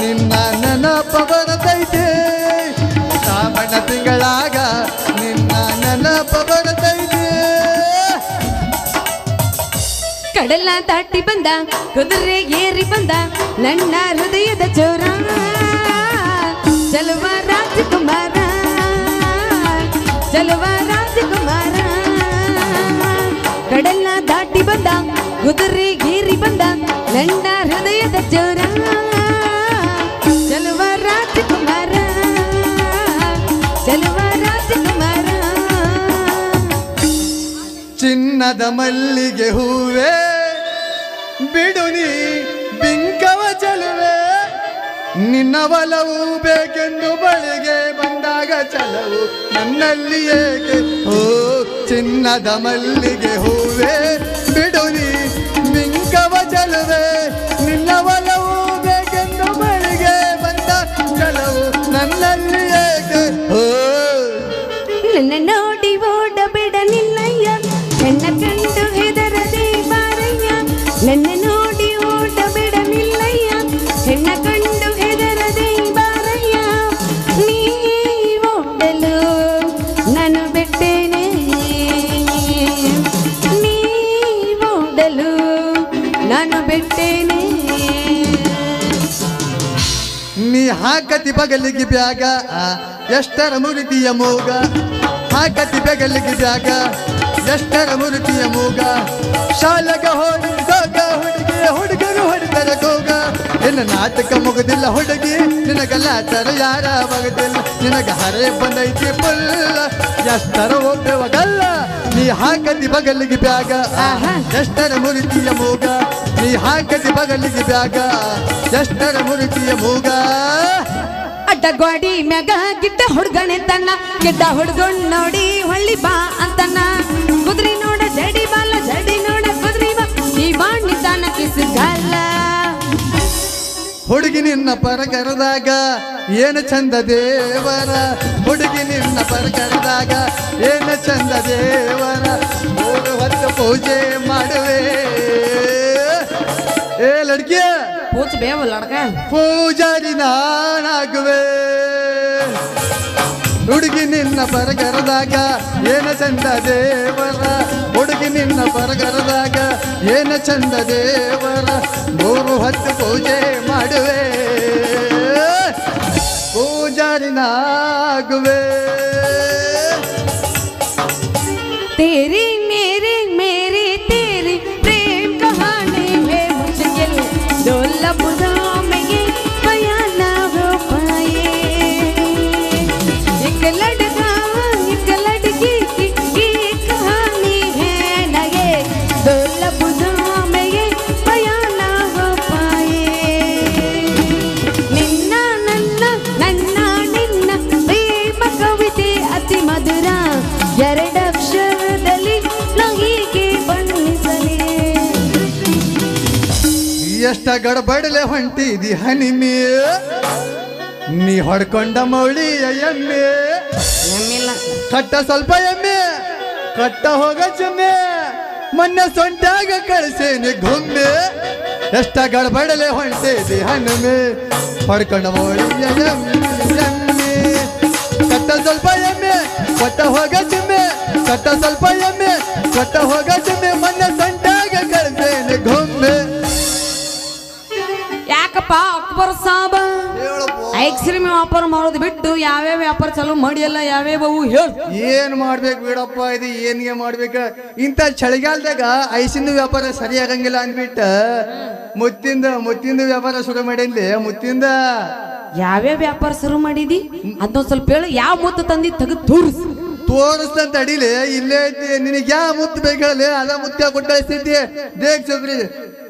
ನಿನ್ನ ನೆನಪ ಬರತೈತೆ ಶ್ರಾವಣ ತಿಂಗಳಾಗ ನಿನ್ನ ನೆನಪ ಬರತೈತೆ ಕಡಲ ದಾಟಿ ಬಂದ, ಕುದುರೆ ಏರಿ ಬಂದ, ನನ್ನ ಹೃದಯದ ಜೋರ ಚಲುವ ರಾಜಕುಮಾರ ಚಲುವ ರಾಜಕುಮಾರ. ಕಡಲ ದಾಟಿ ಬಂದ, ಕುದುರೆ ಏರಿ ಬಂದ, ನನ್ನ ಹೃದಯದ ಜೋರ ಚಿನ್ನದ ಮಲ್ಲಿಗೆ ಹೂವೇ. ಬಿಡುನಿ ಬಿಂಕವ ಚಲುವೆ. ನಿನ್ನ ಒಲವು ಬೇಕೆಂದು ಬಳಿಗೆ ಬಂದಾಗ ಚಲವು. ನನ್ನಲ್ಲಿ ಏಕೆ? ಓ, ಚಿನ್ನದ ಮಲ್ಲಿಗೆ ಹೂವೇ. ಬಿಡುನಿ ಬಿಂಕವ ಚಲುವೆ. ಕಂಡು ಹೆದರದೆ ಬಾರಯ್ಯ. ನನ್ನ ನೋಡಿ ಓಟ ಬಿಡಲಿಲ್ಲಯ್ಯ. ಹೆಣ್ಣ ಕಂಡು ಹೆದರದೆ ಬಾರಯ್ಯ. ನೀ ಓಡಲು ನಾನು ಬಿಟ್ಟೇನೆ ನೀ ಓಡಲು ನಾನು ಬಿಟ್ಟೇನೆ ನೀ ಹಾಕತಿ ಬಗಲಿಗೆ ಬ್ಯಾಗ, ಎಷ್ಟರ ಮುರಿತಿಯ ಮೋಗ. ಹಾಕತಿ ಬಗಲಿಗೆ ಬ್ಯಾಗ ಎಷ್ಟರ ಮುರುತಿಯ ಮೂಗ. ಶಾಲೆಗ ಹೋಗಿದ್ದಾಗ ಹುಡುಗಿಯ ಹುಡುಗರು ಹೊಡಿತರ ಗೋಗ. ನಿನ್ನ ನಾಟಕ ಮುಗದಿಲ್ಲ ಹುಡುಗಿ ನಿನಗಲ್ಲಾಟರ ಯಾರ ಬಗದಿಲ್ಲ. ನಿನಗ ಹರೆ ಬಂದೈತಿ ಪುಲ್ಲ. ಎಷ್ಟರ ಹೋಗ್ಬೇವಗಲ್ಲ ನೀ ಹಾಕದಿ ಬಗಲಿಗೆ ಬ್ಯಾಗ. ಎಷ್ಟರ ಮುರುತಿಯ ಮೂಗ ನೀ ಹಾಕದಿ ಬಗಲಿಗೆ ಬ್ಯಾಗ. ಎಷ್ಟರ ಮುರುತಿಯ ಮೂಗ. ಅಡ್ಡ ಗೋಡಿ ಮ್ಯಾಗ ಗಿಡ್ಡ ಹುಡ್ಗಣೆ ತನ್ನ ಗಿಡ್ಡ ಹುಡ್ಗೊಂಡ್ ನೋಡಿ ಹೊಳ್ಳಿ ಬಾ ಅಂತನ್ನ. ಕುದ್ರಿ ನೋಡ ಜಡಿ ಬಾಲ, ಜಡಿ ನೋಡ ಕುದ್ರಿ ಬಾ, ಈ ಬಾಣಿ ತಾನ ಹುಡುಗಿ ನಿನ್ನ ಪರಗರದಾಗ ಏನು ಚಂದ ದೇವರ? ಹುಡುಗಿ ನಿನ್ನ ಪರಗರದಾಗ ಏನು ಚಂದ ದೇವರ? ಮೂರು ಹೊತ್ತು ಪೂಜೆ ಮಾಡುವೆ. ಏ ಪೂಜ್ ಬೇವ ಲಡ್ಕ ಪೂಜಾರಿ ನಾನಾಗುವೆ. ಹುಡುಗಿ ನಿನ್ನ ಪರಗರದಾಗ ಏನ ಚಂದ ದೇವರ? ಹುಡುಗಿ ನಿನ್ನ ಪರಗರದಾಗ ಏನ ಚಂದ ದೇವರ? ಮೂರು ಹತ್ತು ಪೂಜೆ ಮಾಡುವೆ. ಪೂಜಾರಿ ನಾಗುವೆ. ಎಷ್ಟ ಗಡಬಡಲೆ ಹೊಂಟಿದಿ ಹನಿಮೆ ನೀ ಹೊಡ್ಕೊಂಡ ಮೌಳಿಯ ಎಮ್ಮೆ. ಎಮ್ಮಿಲ್ಲ. ಕಟ್ಟ ಸ್ವಲ್ಪ ಎಮ್ಮೆ ಕಟ್ಟ ಹೋಗ ಚುಮ್ಮೆ ಮೊನ್ನೆ ಸೊಂಟಾಗ ಕಳಿಸೇನಿ ಗೊಂಬೆ. ಎಷ್ಟ ಗಡಬಡಲೆ ಹೊಂಟಿದಿ ಹನಿಮೆ ಹೊಡ್ಕೊಂಡ ಮೌಳಿಯ ಎಮ್ಮೆ ಕಟ್ಟ ಸ್ವಲ್ಪ ಎಮ್ಮೆ ಕೊಟ್ಟ ಹೋಗ ಚುಮ್ಮೆ ಕಟ್ಟ ಸ್ವಲ್ಪ ಎಮ್ಮೆ ಕೊಟ್ಟ ಹೋಗ ಚುಮ್ಮೆ ಮೊನ್ನೆ ಸೊಂಟಾಗ ಕಳಿಸೇನಿ ಯಾಕಪ್ಪ ಅಕ್ಬರ್ ಸಾಬ? ಐಕ್ಸ್ರೀಮ್ ವ್ಯಾಪಾರ ಮಾಡೋದು ಬಿಟ್ಟು ಯಾವ್ಯಾವ ವ್ಯಾಪಾರ ಚಾಲೂ ಮಾಡಿಯಲ್ಲ ಯಾವ್ಯಾವ ಹೇಳು. ಏನ್ ಮಾಡ್ಬೇಕು ಬಿಡಪ್ಪ ಇದು ಏನ್ಗೆ ಮಾಡ್ಬೇಕ? ಇಂಥ ಚಳಿಗಾಲದಾಗ ಐಸಿಂದು ವ್ಯಾಪಾರ ಸರಿಯಾಗಂಗಿಲ್ಲ ಅಂದ್ಬಿಟ್ಟ ಮುತ್ತಿಂದ ಮುತ್ತಿಂದ ವ್ಯಾಪಾರ ಶುರು ಮಾಡೇನ್ಲಿ ಮುತ್ತಿಂದ. ಯಾವ್ಯಾವ ವ್ಯಾಪಾರ ಶುರು ಮಾಡಿದಿ? ಅದೊಂದ್ ಸ್ವಲ್ಪ ಹೇಳು. ಯಾವ ಮುತ್ತು ತಂದಿ ತೆಗೆದು ತೋರಿಸು. ತೋರಿಸ್ತಂತ ಅಡಿಲಿ ಇಲ್ಲೇ ಐತಿ. ನಿನಗೆ ಯಾವ ಮುತ್ತು ಬೇಕು ಹೇಳಿ ಅದ ಮುತ್ತ ಕೊಟ್ಟೈತಿ ದೇಗ್ ಚೌಕ್ರಿ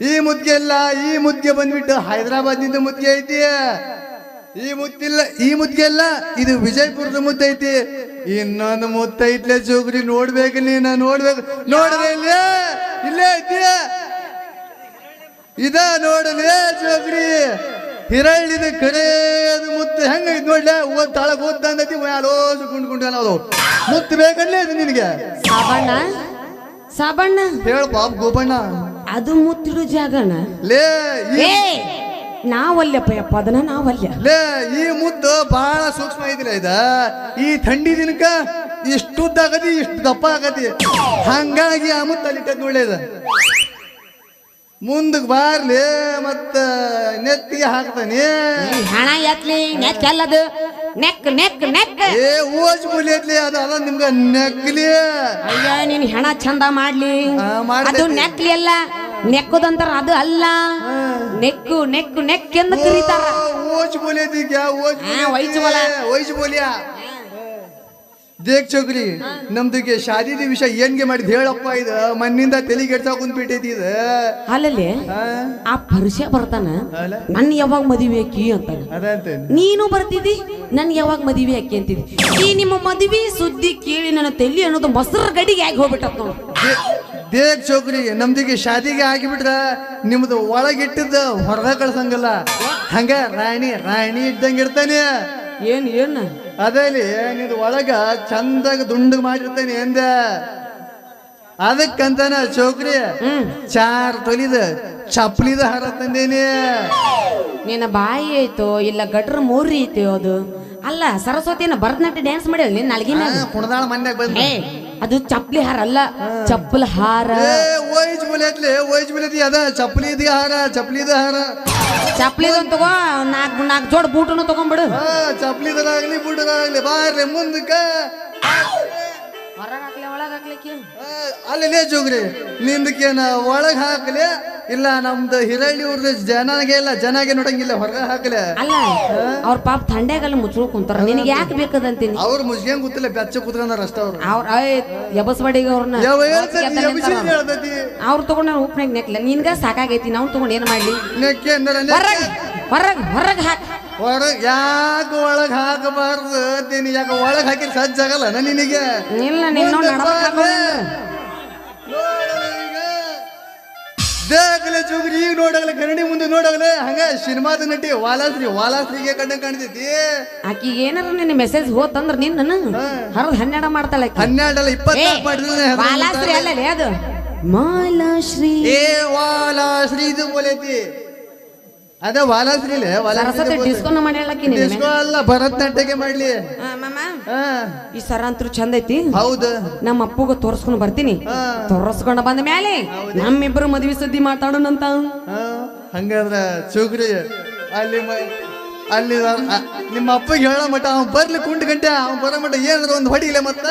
ಈ ಮುತ್ತಿಗೆ ಇಲ್ಲ ಈ ಮುತ್ತಿಗೆ ಬಂದ್ಬಿಟ್ಟು ಹೈದರಾಬಾದ್ನಿಂದ ಮುತ್ತಿಗೆ ಐತಿ. ಈ ಮುತ್ತಿಲ್ಲ ಈ ಮುತ್ತಿಗೆ ಇಲ್ಲ ಇದು ವಿಜಯಪುರದ ಮುದ್ದೆ ಐತಿ. ಇನ್ನೊಂದು ಮುತ್ತ ಐತ್ಲೆ ಚೌಕ್ರಿ ನೋಡ್ಬೇಕು ನೀನು ನೋಡ್ಬೇಕು. ನೋಡ್ರಿ ಇಲ್ಲೇ ಇಲ್ಲೇ ಐತಿ. ಇದ ನೋಡಲೇ ಜೋಗ್ರಿ. ಹಿರಳಿದ ಕಡೆ ಮುತ್ತು ಹೆಂಗ ಐತಿ ನೋಡ್ಲೆ? ಒಂದ್ ತಾಳಕ್ ಓದ್ ಯಾರೋ ಮ್ಯಾಲೋಸು ಕುಂಡ್ ಕುಂಡ್ ಅದು. ಮುತ್ತು ಬೇಕಲ್ಲೇ ಇದು ನಿನಗೆ? ಸಾಬಣ್ಣ ಸಾಬಣ್ಣ. ಹೇಳ ಬಾಬು ಗೋಪಣ್ಣ ಅದು ಮುತ್ತಿಡು ಜಾಗಣ ಲೇ ಈ- ಏ ನಾವಲ್ಯಪ್ಪ ಯಪ್ಪ ಅದನ್ನ ನಾವಲ್ಯ. ಲೇ ಈ ಮುದ್ದು ಬಹಳ ಸೂಕ್ಷ್ಮ ಐತಿಲ್ಲ ಇದ. ಈ ಥಂಡಿ ದಿನಕ ಇಷ್ಟುದ್ದ ಆಗತಿ ಇಷ್ಟು ದಪ್ಪ ಆಗತಿ ಹಂಗಾಗಿ ಆ ಮುತ್ತು ಅಲ್ಲಿ ಒಳ್ಳೇದ. ಮುಂದಕ್ಕೆ ಬಾರ್ಲಿ ಮತ್ತ ನೆತ್ತಿಗೆ ಹಾಕ್ತಾನೆ. ಹಣ ಎತ್ಲಿ ನೆಕ್ ಎಲ್ಲದು ನೆಕ್ ನೆಕ್ ನೆಕ್. ಏ ಓಜ್ ಮೂಲಿ ಐತ್ಲಿ ಅದು ಅಲ್ಲ ನಿಮ್ಗ ನೆಕ್ಲಿ. ಅಯ್ಯ ನೀನ್ ಹೆಣ ಚಂದ ಮಾಡ್ಲಿ. ಅದು ನೆಕ್ಲಿ ಅಲ್ಲ ನೆಕ್ಕುದಂತಾರ ಅದು ಅಲ್ಲ. ನೆಕ್ಕು ನೆಕ್ಕು ನೆಕ್ ಎಂದು ಕರೀತಾರ ಓಜ್ ಕ್ಯಾ ಓಜ್ ವೈಜ್ ಬೋಲ. ವೈಜ್ ಬೋಲಿಯಾ ದೇಖ್ ಚೌಕ್ರಿ ನಮ್ದುಗೆ ಶಾದಿದ ವಿಷಯ ಏನ್ಗೆ ಮಾಡಿದ್ ಹೇಳಪ್ಪ ಇದು? ಮಣ್ಣಿಂದ ತಲೆಗೆ ಎಡ್ಸಾ ಕುಂತ್ಬಿಟ್ಟೈತಿ ಇದು. ಅಲ್ಲಲ್ಲಿ ಆ ಪರುಷ ಬರ್ತಾನ ನನ್ನ ನನ್ ಯಾವಾಗ ಮದುವೆ ಅಕ್ಕಿ ಅಂತ ಅದಂತೆ ನೀನು ಬರ್ತಿದ್ದಿ ನನ್ ಯಾವಾಗ ಮದುವೆ ಅಕ್ಕಿ ಅಂತಿದ್ದಿ. ಈ ನಿಮ್ಮ ಮದುವೆ ಸುದ್ದಿ ಕೇಳಿ ನನ್ನ ತಲೆ ಅನ್ನೋದು ಮೊಸರು ಗಡಿಗೆ ಆಗಿ ಹೋಗ್ಬಿಟ್ಟತ್ ನೋಡು. ದೇ- ದೇಖ್ ಚೌಕ್ರಿ ನಮ್ದಿಗೆ ಶಾದಿಗೆ ಆಗಿಬಿಟ್ರ ನಿಮ್ದು ಒಳಗಿಟ್ಟಿದ್ದ ಹೊರಗ ಕಳ್ಸಂಗಲ್ಲ. ಹಂಗ ರಾಣಿ ರಾಣಿ ಇದ್ದಂಗಿರ್ತಾನೆ ಏನ್ ಏನ್? ಅದೇಲಿ ನಿಂದು ಒಳಗ ಚಂದಾಗ ದುಂಡು ಮಾಡಿರ್ತೇನೆ ಎಂದ. ಅದಕ್ಕಂತಾನ ಚೌಕ್ರಿ ಚಾರ್ ತೊಲಿದ ಚಪ್ಲಿದ ಹಾರ ತಂದೇನಿ. ನಿನ್ನ ಬಾಯಿ ಐತೋ ಇಲ್ಲ ಗಟ್ರ ಮೂರಿ ಐತೋ ಅದು? ಅಲ್ಲ ಸರಸ್ವತಿನ ಭರತನಾಟ್ಯ ಡ್ಯಾನ್ಸ್ ಮಾಡಿ ನಿನ್ನ ಅಲ್ಗಿನ ಕುಣದಾಳ ಮನ್ಯಾಗ ಬಂದ ಅದು ಚಪ್ಪಲಿ ಹಾರ ಅಲ್ಲ ಚಪ್ಪಲ್ ಹಾರ. ವೈಜ್ ಬುಲೆತ್ಲೆ ವೈಜ್ ಬುಲೆತಿ ಅದ ಚಪ್ಪಲಿ ಇದ ಹಾರ ಚಪ್ಪಲಿ ಇದ ಹಾರ? ಚಪ್ಪಲಿ ತಗೋ ನಾಲ್ಕು ನಾಲ್ಕು ಜೋಡ್ ಬೂಟನು ತಗೊಂಡ್ಬಿಡು. ಹಾ ಚಪ್ಪಲಿದರಾಗ್ಲಿ ಬುಡದಾಗ್ಲಿ ಬಾರ್ಲಿ ಮುಂದಕ್ಕ ಅಲ್ಲೇ ಜೋಗ್ರಿ ನಿಂದಕ್ಕೇನ ಒಳಗ್ ಹಾಕ್ಲಿ ಇಲ್ಲ ನಮ್ದು ಹಿರಳ್ಳಿ ಊರ್ದ ಜನಗೆ ಇಲ್ಲ ಜನಗೆ ನೋಡಂಗಿಲ್ಲ ಹೊರಗ ಹಾಕ್ಲಿ. ಅಲ್ಲ ಅವ್ರ ಪಾಪ ಥಂಡ್ಯಾಗಲ್ಲ ಮುಚ್ಚಲು ಕುಂತಾರ. ನಿನಗೆ ಯಾಕೆ ಬೇಕದಂತೀನಿ ಅವ್ರ ಮುಸ್ಲಿಂ ಗೊತ್ತಿಲ್ಲ ಬೆಚ್ಚ ಕುತ್ಕೊಂಡಾರ ಅಷ್ಟ ಅವ್ರು. ಅವ್ರ ಎಬಸ್ಬಡಿಗೆ ಅವ್ರನ್ನ ಅವ್ರು ತಗೊಂಡ್ ನಾನು ಉಪ್ನಾಗ ನೆಕ್ಲ. ನಿನ್ಗ ಸಾಕಾಗೈತಿ ನಾವು ತಗೊಂಡ್ ಏನ್ ಮಾಡ್ಲಿ? ಹೊರಗ್ ಹೊರಗ್ ಹೊರಗ್ ಹಾಕ್. ಹೊರಗ್ ಯಾಕ ಒಳಗ್ ಹಾಕಬಾರ್ದು? ನೀನು ಯಾಕ ಒಳಗ್ ಹಾಕಿ ಸಜ್ಜಾಗಲ್ಲ ನಾ ನಿನಗೆ? ಇಲ್ಲ ಈಗ. ದೇಗಲೆ ಚುಗ್ರಿ ಈಗ ನೋಡಗಲೆ ಕನ್ನಡಿ ಮುಂದೆ ನೋಡಗಲೆ. ಹಂಗ ಸಿನಿಮಾದ ನಟಿ ವಾಲಾಶ್ರೀ ವಾಲಾಶ್ರೀಗೆ ಕಂಡಂಗ್ ಕಾಣ್ತೈತಿ. ಆಕಿ ಏನಾರ ನಿನ್ನ ಮೆಸೇಜ್ ಹೋತಂದ್ರ ನಿನ್ನ ಹರ ಹನ್ನೆರಡ ಮಾಡ್ತಾಳೆ ಹನ್ನೆರಡ ಹನ್ನೆರಡಲ್ಲ ಇಪ್ಪತ್ತಾರು ಮಾಡಿದ್ರೆ ಮಾಲಾಶ್ರೀ ಅಲ್ಲಲೇ ಅದು? ಮಾಲಾಶ್ರೀ. ಏ ವಾಲಾಶ್ರೀ ಇದು ಬೋಲೈತಿ. ಅದ ವಾಲಾಶ್ರೀಲೆ ಸರಸ್ವತಿ ಡಿಸ್ಕೋನ ನಿನ್ನ. ಡಿಸ್ಕೋ ಅಲ್ಲ ಭರತನಾಟ್ಯಕ್ಕೆ ಮಾಡ್ಲಿ. ಈ ಸರ ಅಂತೂ ಚಂದ ಐತಿ. ಹೌದು. ನಮ್ಮ ಅಪ್ಪಗ ತೋರ್ಸ್ಕೊಂಡ್ ಬರ್ತೀನಿ. ತೋರಿಸ್ಕೊಂಡು ಬಂದ ಮೇಲೆ ನಮ್ಮಿಬ್ರು ಮದ್ವಿ ಸುದ್ದಿ ಮಾತಾಡೋಣಂತ. ಹಂಗಾದ್ರ ಚುಗ್ರಿ ಅಲ್ಲಿ ಅಲ್ಲಿ ನಿಮ್ಮ ಅಪ್ಪಗೆ ಹೇಳೋ ಮಟ್ಟ ಅವ್ನು ಬರ್ಲಿ ಕುಂಟ ಗಂಟೆ ಅವ್ನು ಬರೋ ಮಟ್ಟ ಏನಾದ್ರು ಒಂದು ಹೊಡಿಲೆ ಮತ್ತ.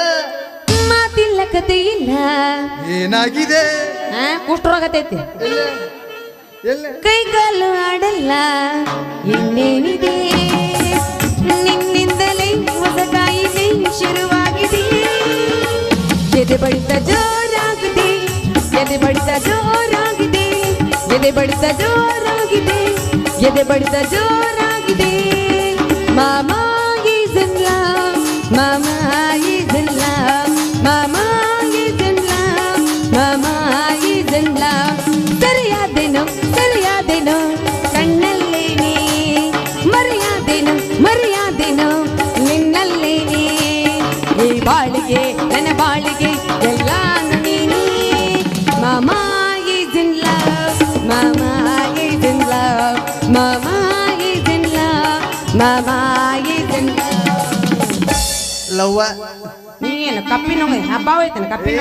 ಮಾತಿಲ್ಲ ಕತೆ ಇಲ್ಲ. ಏನಾಗಿದೆ? ಕುಷ್ಠರೋಗತೈತಿ ಕೈಗಾಲು ಆಡಲ್ಲ ಇನ್ನೇನಿದೆ? ನಿನ್ನಿಂದಲೇ ಹೊಸ ಕಾಯಿಲೆ ಶುರುವಾಗಿದೆ. ಎದೆ ಬಡಿತ ಜೋರಾಗಿದೆ, ಎದೆ ಬಡಿತ ಜೋರಾಗಿದೆ, ಎದೆ ಬಡಿತ ಜೋರಾಗಿದೆ, ಎದೆ ಬಡಿತ ಜೋರಾಗಿದೆ. ಮಾಮಾ love ಮಾಮಾ love ಮಾಮಾ love ಮಾಮಾ is ಲವ್ವ. ನೀನು ಕಪ್ಪಿನ ಹಬ್ಬ ಹೋಯ್ತಾನೆ ಕಪ್ಪಿನ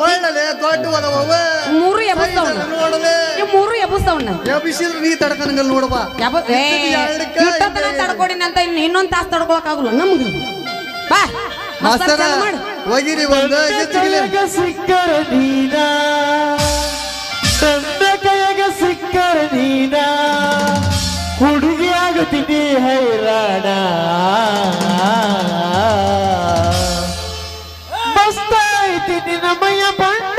ಬಳ್ಳಲೆ ದೊಡ್ಡ ಅದಾವ ಮೂರು ಎಬ್ಬಸ್ತವನ್ನ ನೋಡಲೆ. ಇವ್ ಮೂರು ಎಬ್ಬಿಸಿದ್ರೆ ನೀ ತಡ್ಕನಂಗಲ್ ನೋಡಪ್ಪ ಯಾಬ ಏ ಇಷ್ಟೊತ್ತನ ತಡ್ಕೊಡಿನ ಅಂತ ಇನ್ನು ಇನ್ನೊಂದ್ ತಾಸು ತಡ್ಕೊಳಕ್ ಆಗುಲ್ಲ ನಮ್ಗೆ. ಬಾ. ಮಾಸ್ತರ್ ಹೋಗಿರಿ ಒಂದು ಸಿಕ್ಕರ ನೀನಾ? ತಂದೆ ಸಿಕ್ಕರ ನೀನ? ಮಸ್ತಾಯ್ತಿ ನಿನ್ನ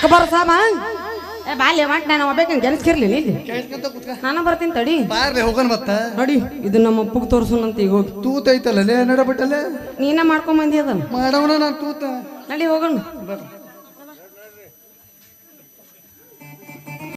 ಅಕ್ಬರ್ ಸಾಮ ಏ ಬಾಲ್ಯ ಮಾಡ್ ನಾನು ಒಬ್ಬಕ್ಕೆ ಗೆಲ್ಸ್ಕಿರ್ಲಿ ಇಲ್ಲಿ. ನಾನು ಬರ್ತೀನಿ ತಡಿ. ಬಾರ್ಲಿ ಹೋಗೋಣ ಮತ್ತ? ನೋಡಿ ಇದು ನಮ್ಮ ಅಪ್ಪಗೆ ತೋರ್ಸೋಣಂತ ಈಗ ಹೋಗಿ. ತೂತ ಐತಲ್ಲ ನಡಬಿಟ್ಟಲೆ ನೀನ ಮಾಡ್ಕೊಂಡ್ ಬಂದಿ ಅದನ್ನ. ಮಾಡೋಣ ನಾನು ತೂತ. ನಡಿ ಹೋಗೋಣ. ಬರ್ರಿ.